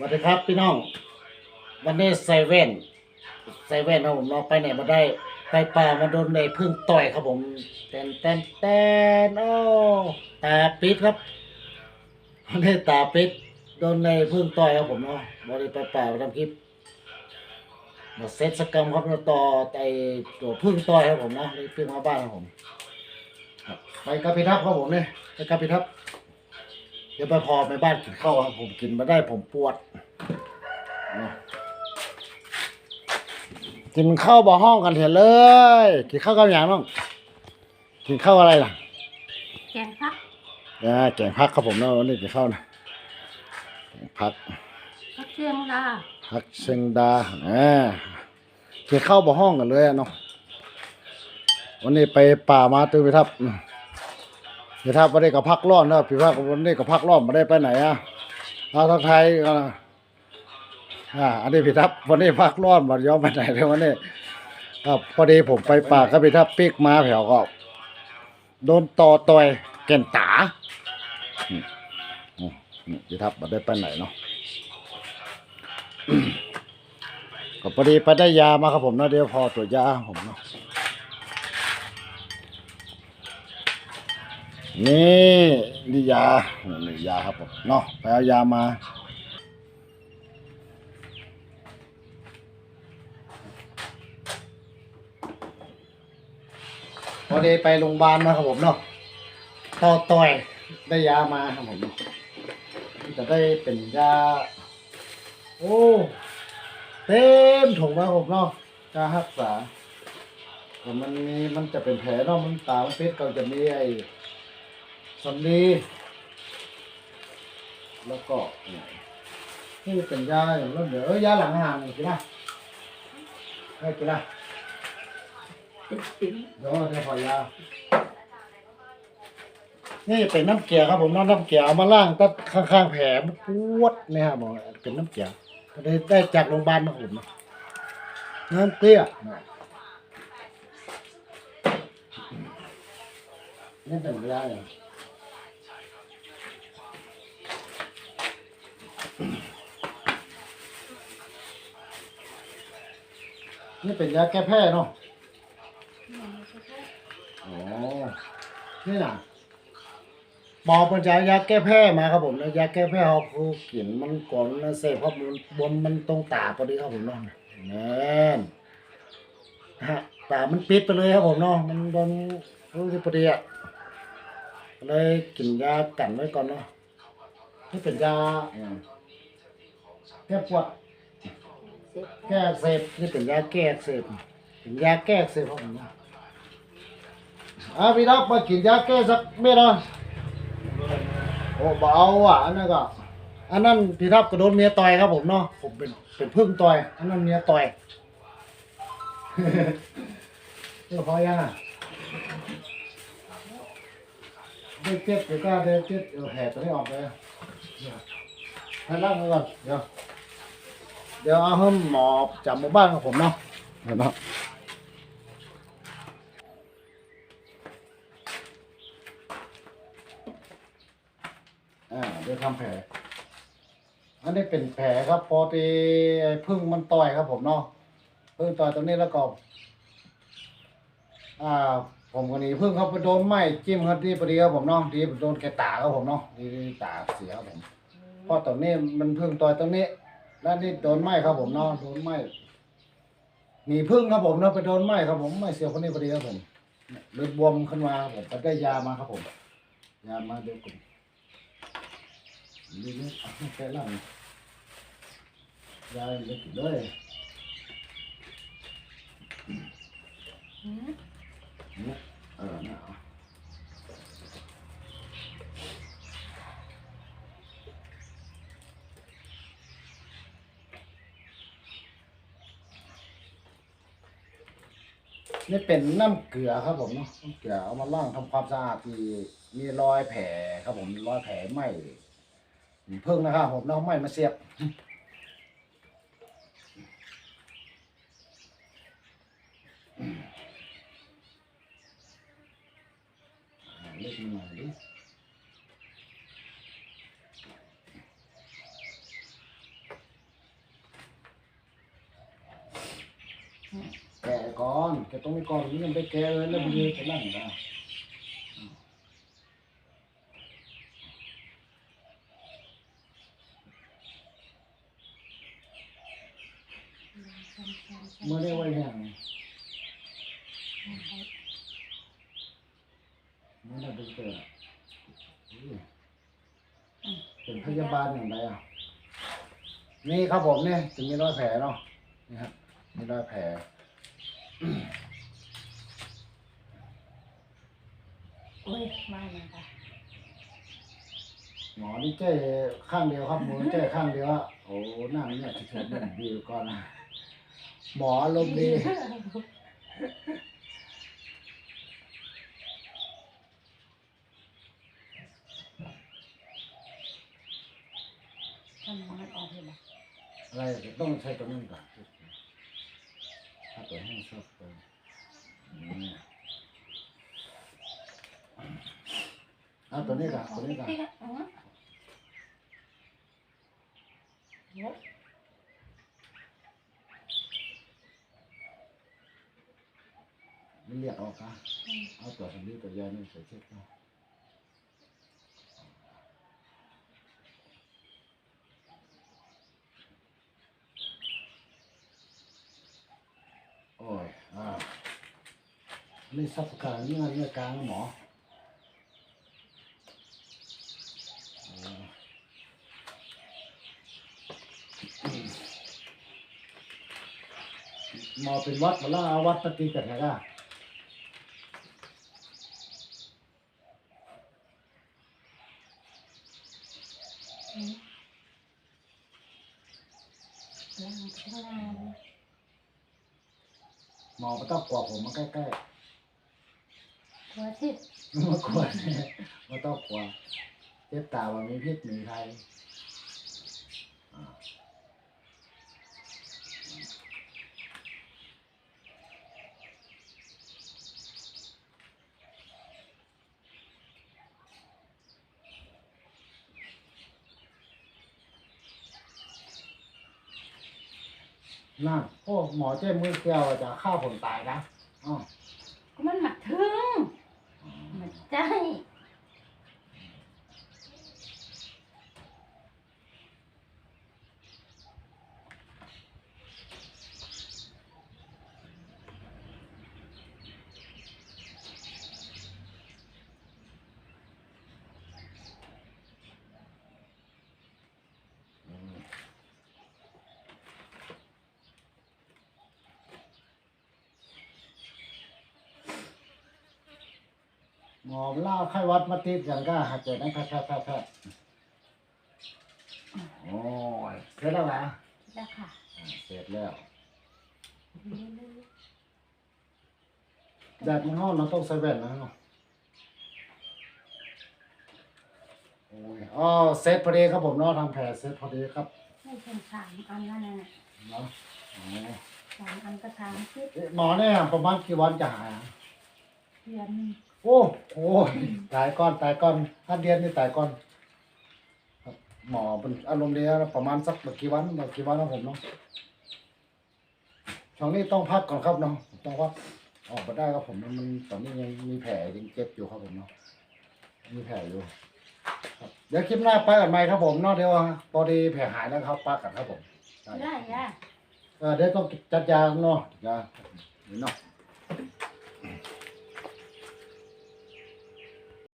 สวัสดีครับพี่น้อง วันนี้ไซเว่นไซเว่นครับผมเราะไปไหนมาได้ไปป่ามาโดนในพึ่งต่อยครับผมแตนแตนแตนโอ้ตาปิดครับวันนี้ตาปิดโดนในพึ่งต่อยครับผมเนาะบริไปป่าทำคลิปมาเซตสกรรมครับแล้วต่อไอตัวพึ่งต่อยครับผมนะเลยพึ่งมาบ้านครับผมไปกับพี่ทับครับผมเนี่ยไปกับพี่ทับ ดี๋ยวไปพอไปบ้านกินข้าวครับผมกินมาได้ผมปวดนะกินข้าวบ่ห้องกันเถอะเลย กินข้าวกับอย่างน้องกินข้าวอะไรล่ะแกงพักอ่าแกงพักครับผมนะวันนี้กินข้าวนะแกงพักพักเชียงดาพักเชียงดาอ่ากินข้าวบ่ห้องกันเลยอะเนาะวันนี้ไปป่ามาตื้อไปทับ อืมไปทับวันนี้ก็พักร้อนนะพี่พักวันนี้ก็พักร้อนมาได้ไปไหนอะเอาทักไทยกันนะอ่า อันนี้พี่ทับวันนี้พักร้อนมาย้อมไปไหนเลยวันนี้ครับพอดีผมไปป่าก็พี่ทับปิกมาแผวก็โดนต่อต่อยแก่นตาพี่ทับมาได้ไปไหนเนาะก็พอดีไปได้ยามาครับผมนาะเดี๋ยวพอตัวยาผมเนาะ นี่นี่ยานี่ยาครับผมเนาะไปเอายามาพอดีไปโรงพยาบาลมาครับผมเนาะต่อต่อยได้ยามาครับผมจะได้เป็นยา โอ้เต็มถุงมาครับผมเนาะยารักษามันมีมันจะเป็นแผลเนาะมันตามันเพชรก็จะมีไอ้ สำลีแล้วก็นี่เป็นยาอย่างนั้นเดี๋ยวยาหลังอาหารนี่กินนะให้กินนะติดติ๋มเดี๋ยวเดี๋ยวขอยา นี่เป็นน้ำเกลือครับผมน้ำน้ำเกลือเอามาล้างตัดข้างๆแผลมันปวดเนี่ยครับบอเป็นน้ำเกลือได้ได้จากโรงพยาบาลมาผมน้ำเกลือนี่เป็นยาเนี่ย นี่เป็นยาแก้แพ้เนาะอ๋อนี่น่ะหมอปัญญายาแก้แพ้มาครับผมแล้วยาแก้แพ้เขาคือกินมันก่อนนะเสพเพราะมันบวมมันตรงตาพอดีครับผมเนาะแน่นฮะตามันปิดไปเลยครับผมเนาะมันโดนรู้สึกพอดีอะเลยกินยากันไว้ก่อนเนาะนี่เป็นยาแก้ปวด แก้เสพนี่เป็นยาแก้เสพเป็นยาแก้เสพครับผมนาะอะพี่รับมากินยาแก้สักเม็ดนะโอ้เบาอะอันนั้นก็อันนั้นพี่รับก็โดนเมียต่อยครับผมเนาะผมเป็นเป็นพึ่งต่อย อันนั้นเมียต่อยเออพอยังอะได้เจ็บเดี๋ยวก็ได้เจ็บเดี๋ยวแห่ตัวนี้ออกเลยให้ล่างไว้ก่อนเดี๋ยว เดี๋ยวเอาให้หมอจับหมู่บ้านของผมเนาะเห็นไหมอ่าเดี๋ยวทำแผลอันนี้เป็นแผลครับพอดีไอ้พึ่งมันต่อยครับผมเนาะพึ่งต่อยตรงนี้แล้วก็อ่าผมก็หนีพึ่งเขาไปโดนไม้จิ้มครับที่พอดีครับผมเนาะที่โดนแกตาครับผมเนาะที่ที่ตาเสียครับผมเพราะตรงนี้มันพึ่งต่อยตรงนี้ แล้วนี่โดนไหม้ครับผมเนาะโดนไหม้หนีพึ่งครับผมเนาะไปโดนไหม้ครับผมไหม้เสียวคนนี้พอดีครับผมเลยบวมขึ้นมาครับผมไปได้ยามาครับผม ยามาเดี๋ยวกลุ่มนี่นี่เอาแค่ล่างยาเล็กเลยหืมนี่เออนะ นี่เป็นน้ำเกลือครับผมเนาะน้ำเกลือเอามาล้างทำความสะอาดที่มีรอยแผลครับผมรอยแผลไหม้เพิ่งนะครับผมเนาะไหม้มาเสียบอ่าเล็กมันหน่อยดิ อนแกต้องมีก่อนนี่ยังไปแกะเลยแล้วมันดีไปนั่งนะเมื่อได้ไว้แห้งเมื่ได้เป็นเกิดเป็นพยาบาลอย่างไรอะนี่ครับผมเนี่ยจะมีรอยแผลเนาะนี่ครับมีรอยแผล โอ้ยมาแล้วค่ะหมอนี่เจ้ข้างเดียวครับหมอเจ้ข้างเดียวอะโอ้หน้าเนี่ยเฉยๆมันดีก่อนนะหมออารมณ์ดีทำไมมันออกเลยล่ะอะไรต้องใช้ตัวนี้ก่อน ถ้าตัวให้ชอบตัวนี่เอาตัวนี้ก่อนตัวนี้ก่อนอ๋อโอ้มันเรียกออกอะเอาตัวนี้ตัวยานี่ใส่เช็ดเน โอ้ยอ่านี่สับกลางนี่มันเนี่ยกลางหมอโอ้หมอเป็นวัดมาแล้วเอาวัดปฏิกันนะอืมล้างข้างล่าง หมอไม่ต้องกลัวผมมาใกล้ตัวที่ๆมากลัวเนี่ยไม่ต้องกลัวเจ็บตาว่ามีพิษมีภัย นั่นโอ้หมอเจ้มือเกลียวจะฆ่าผมตายนะอ๋อก็มันหมักถึงมันใจ หมอเล่าไข้หวัดมาติดอย่างก็หาเจอนั่นแพทย์แพทย์แพทย์แพทย์โอ้ยเสร็จแล้วนะแล้วค่ะอ่าเสร็จแล้วเรื่อยแดดมันร้อนเราต้องใส่แว่นนะเนาะโอ้ยอ๋อเสร็จพอดีครับผมเนาะทำแผลเสร็จพอดีครับๆให้เป็นสามอันแล้วนั่นน่ะเนาะอ๋อสามอันก็ทางที่เอ๊ะหมอเนี่ยประมาณกี่วันจะหายอะเดือนหนึ่ง โอ้โหตายก้อนตายก้อนถ้าเดือนนี่ตายก้อนครับหมอเป็นอารมณ์ดีนะประมาณสักกี่วันแบบกี่วันนะผมเนาะช่วงนี้ต้องพักก่อนครับเนาะต้องพักออกมาได้ครับผมมันมันตอนนี้ยังมีแผลยังเจ็บอยู่ครับผมเนาะมีแผลอยู่ครับเดี๋ยวคลิปหน้าไปกันไหมครับผมเนาะเดี๋ยวพอดีแผลหายแล้วครับปักกันครับผมได้ย่ะเออเดี๋ยวต้องจัดยาเนาะยาเนาะ